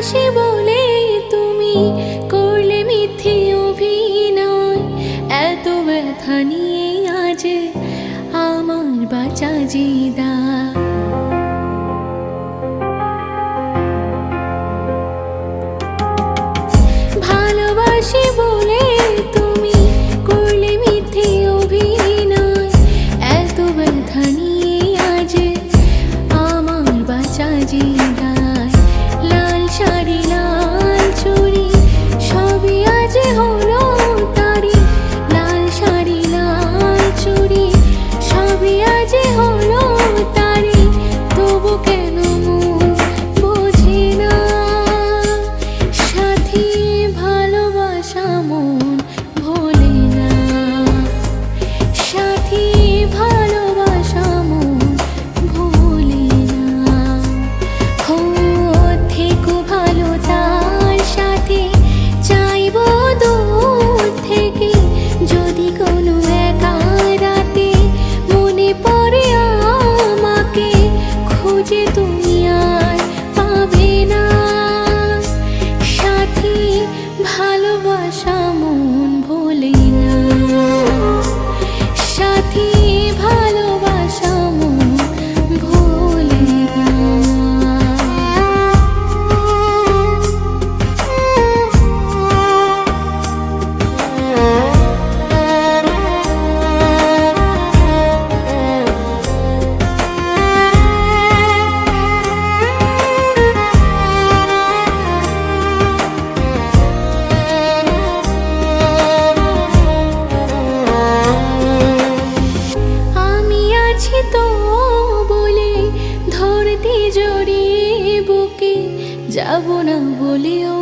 ভালোবাসি বলে তুমি করলে মিথ্যে অভিনয়। এত ব্যথা নিয়ে আজ আমার বাঁচা জিদা যে তুমি যাব না বলিও